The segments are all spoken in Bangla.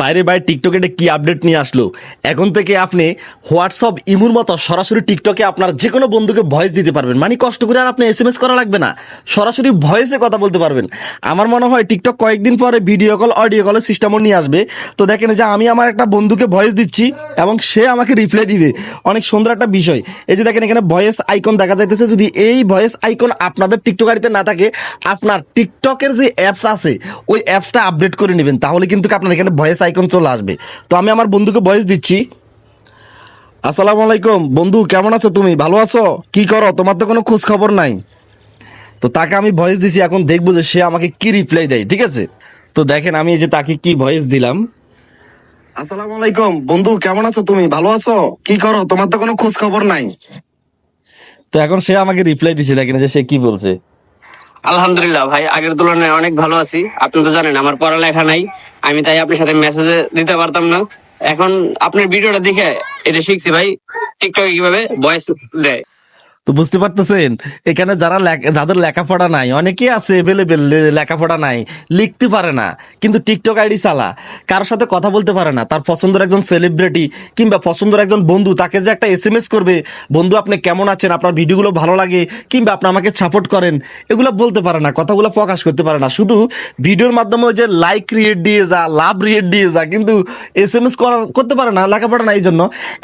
বাইরে বাইরে টিকটকে এটা কি আপডেট নিয়ে আসলো? এখন থেকে আপনি হোয়াটসঅ্যাপ, ইমুর মতো সরাসরি টিকটকে আপনার যে কোনো বন্ধুকে ভয়েস দিতে পারবেন। মানে কষ্ট করে আর আপনি এস এম এস করা লাগবে না। সরাসরি ভয়েসে কথা বলতে পারবেন। আমার মনে হয় টিকটক কয়েকদিন পরে ভিডিও কল অডিও কলের সিস্টেমও নিয়ে আসবে। তো দেখেন যে আমি আমার একটা বন্ধুকে ভয়েস দিচ্ছি এবং সে আমাকে রিপ্লাই দিবে। অনেক সুন্দর একটা বিষয়। এই যে দেখেন এখানে ভয়েস আইকন দেখা যাইতেছে। যদি এই ভয়েস আইকন আপনাদের টিকটক গাড়িতে না থাকে, আপনার টিকটকের যে অ্যাপস আছে, ওই অ্যাপসটা আপডেট করে নেবেন। তাহলে কিন্তু আপনার এখানে ভয়েস আইকন চলে আসবে। তো আমি আমার বন্ধুকে ভয়েস দিচ্ছি। আসসালামু আলাইকুম। বন্ধু, কেমন আছো তুমি? ভালো আছো? কি করো? তোমার তো কোনো খোঁজ খবর নাই। তো তাকে আমি ভয়েস দিছি, এখন দেখব যে সে আমাকে কি রিপ্লাই দেয়, ঠিক আছে? তো দেখেন, আমি যে তাকে কি ভয়েস দিলাম। আসসালামু আলাইকুম। বন্ধু, কেমন আছো তুমি? ভালো আছো? কি করো? তোমার তো কোনো খোঁজ খবর নাই। তো এখন সে আমাকে রিপ্লাই দিছে, দেখেন যে সে কি বলছে। আলহামদুলিল্লাহ ভাই, আগের তুলনায় অনেক ভালো আছি। আপনি তো জানেন, আমার পড়ালেখা নাই। আমি তাই আপনার সাথে মেসেজে দিতে পারতাম না। এখন আপনার ভিডিওটা দেখে এটা শিখছি ভাই। টিকটকে কীভাবে ভয়েস দেয়। তো বুঝতে পারতেছেন? এখানে যারা যাদের লেখাপড়া নাই, অনেকেই আছে এভেলেবেল লেখাপড়া নাই, লিখতে পারে না, কিন্তু টিকটক আইডি চালা। কারোর সাথে কথা বলতে পারে না, তার পছন্দের একজন সেলিব্রিটি কিংবা পছন্দের একজন বন্ধু, তাকে যে একটা এস এম এস করবে, বন্ধু, আপনি কেমন আছেন? আপনার ভিডিওগুলো ভালো লাগে? কিংবা, আপনি আমাকে সাপোর্ট করেন? এগুলো বলতে পারে না, কথাগুলো প্রকাশ করতে পারে না। শুধু ভিডিওর মাধ্যমে যে লাইক রিয়েট দিয়ে যা লাভ রিয়েট দিয়ে যা, কিন্তু এস এম এস করতে পারে না, লেখাপড়া না এই জন্য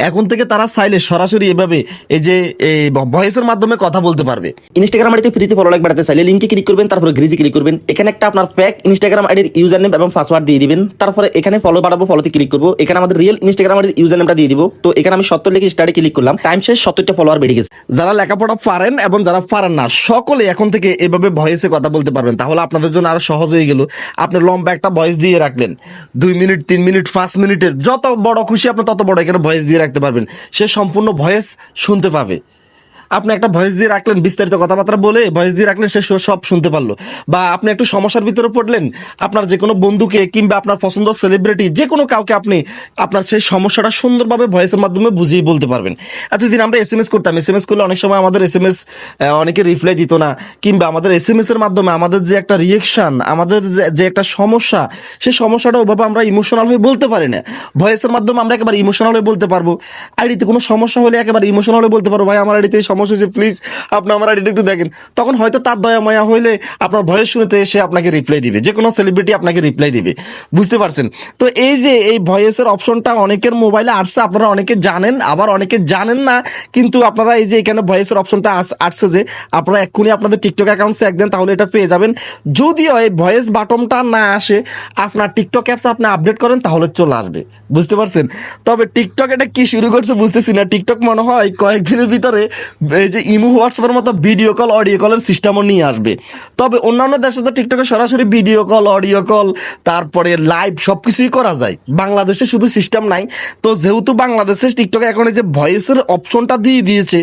এখন থেকে তারা চাইলে সরাসরি এভাবে, এই যে, এই ভয়েসের মাধ্যমে কথা বলতে পারবে। ইনস্টাগ্রাম আইডিতে ফ্রিতে ফলো লাইক বাড়াতে চাইলে লিঙ্কে ক্লিক করবেন, তারপরে গ্রিজে ক্লিক করবেন। এখানে একটা আপনার ফেক ইনস্টাগ্রাম আইডির ইউজার নেম এবং পাসওয়ার্ড দিয়ে দিবেন। তারপরে এখানে ফলো বাড়াবো ফলোতে ক্লিক করব। এখানে আমাদের রিয়েল ইনস্টাগ্রাম আইডির ইউজার নেমটা দিয়ে দিব। তো এখানে আমি সত্তর লিখে স্টার্টে ক্লিক করলাম। টাইম শেষ, সত্তরটা ফলোয়ার বেড়ে গেছে। যারা লেখাপড়া পারেন এবং যারা পারেন না, সকলে এখন থেকে এভাবে ভয়েসে কথা বলতে পারবেন। তাহলে আপনাদের জন্য আরও সহজ হয়ে গেল। আপনি লম্বা একটা ভয়েস দিয়ে রাখলেন। দুই মিনিট তিন মিনিট পাঁচ মিনিটের যত বড় খুশি আপনি তত বড় এখানে ভয়েস দিয়ে রাখতে পারবেন। সে সম্পূর্ণ ভয়েস শুনতে পাবে। আপনি একটা ভয়েস দিয়ে রাখলেন, বিস্তারিত কথাবার্তা বলে ভয়েস দিয়ে রাখলেন, সে সব শুনতে পারল। বা আপনি একটু সমস্যার ভিতরে পড়লেন, আপনার যে কোনো বন্ধুকে কিংবা আপনার পছন্দ সেলিব্রিটি যে কোনো কাউকে আপনি আপনার সেই সমস্যাটা সুন্দরভাবে ভয়েসের মাধ্যমে বুঝিয়ে বলতে পারবেন। এতদিন আমরা এস এম এস করতাম। এস এম এস করলে অনেক সময় আমাদের এস এম এস অনেকে রিপ্লাই দিত না, কিংবা আমাদের এস এম এস এর মাধ্যমে আমাদের যে একটা রিয়েকশন আমাদের যে- একটা সমস্যা সেই সমস্যাটা ওভাবে আমরা ইমোশনাল হয়ে বলতে পারি না। ভয়েসের মাধ্যমে আমরা একেবারে ইমোশনাল হয়ে বলতে পারব। আইডিতে কোনো সমস্যা হলে একেবারে ইমোশনাল হয়ে বলতে পারব, ভাই, আমার আইডিতে সমস্যা হয়েছে প্লিজ আপনি আমার আইডিটা একটু দেখেন। তখন হয়তো তার দয়া ময়া হইলে আপনার ভয়েস শুনতে এসে আপনাকে রিপ্লাই দিবে। যে কোনো সেলিব্রিটি আপনাকে রিপ্লাই দিবে। বুঝতে পারছেন? তো এই যে এই ভয়েসের অপশনটা অনেকের মোবাইলে আসছে, আপনারা অনেকে জানেন, আবার অনেকে জানেন না, কিন্তু আপনারা এই যে এখানে ভয়েসের অপশনটা আসছে যে আপনারা এক্ষুনি আপনাদের টিকটক অ্যাকাউন্টে এক দেন, তাহলে এটা পেয়ে যাবেন। যদিও এই ভয়েস বাটনটা না আসে, আপনার টিকটক অ্যাপস আপনি আপডেট করেন, তাহলে চলে আসবে। বুঝতে পারছেন? তবে টিকটক এটা কি শুরু করছে বুঝতেছি না। টিকটক মনে হয় কয়েকদিনের ভিতরে এই যে ইমো হোয়াটসঅ্যাপের মতো ভিডিও কল অডিও কলের সিস্টেমও নিয়ে আসবে। তবে অন্যান্য দেশে তো টিকটকে সরাসরি ভিডিও কল অডিও কল তারপরে লাইভ সব কিছুই করা যায়। বাংলাদেশে শুধু সিস্টেম নাই। তো যেহেতু বাংলাদেশে টিকটকে এখন এই যে ভয়েসের অপশনটা দিয়ে দিয়েছে,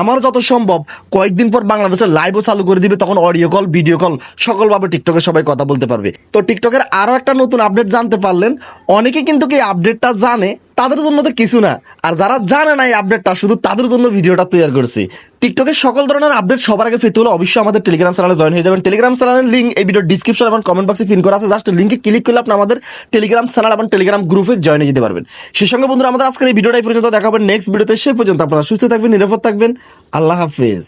আমার যত সম্ভব, কয়েকদিন পর বাংলাদেশে লাইভও চালু করে দিবে, তখন অডিও কল ভিডিও কল সকলভাবে টিকটকে সবাই কথা বলতে পারবে। তো টিকটকের আরও একটা নতুন আপডেট জানতে পারলেন। অনেকে কিন্তু কি আপডেটটা জানে তাদের জন্য তো কিছু না। আর যারা জানে না এই আপডেটটা শুধু তাদের জন্য ভিডিওটা তৈরি করছি। টিকটকের সকল ধরনের আপডেট সবার আগে পেতে হলে অবশ্যই আমাদের টেলিগ্রাম চ্যানেলে জয়েন হয়ে যাবেন। টেলিগ্রাম চ্যানেলের লিঙ্ক এই ভিডিও ডিসক্রিপশন এবং কমেন্ট বক্সে পিন করা আছে। জাস্ট লিঙ্কে ক্লিক করলে আপনি আমাদের টেলিগ্রাম চ্যানেল এবং টেলিগ্রাম গ্রুপে জয়েন হয়ে যেতে পারবেন। সেই সঙ্গে বন্ধুরা, আমাদের আজকের এই ভিডিওটাই পর্যন্ত দেখা হবে নেক্সট ভিডিওতে সেই পর্যন্ত আপনারা সুস্থ থাকবেন, নিরাপদ থাকবেন। আল্লাহ হাফেজ।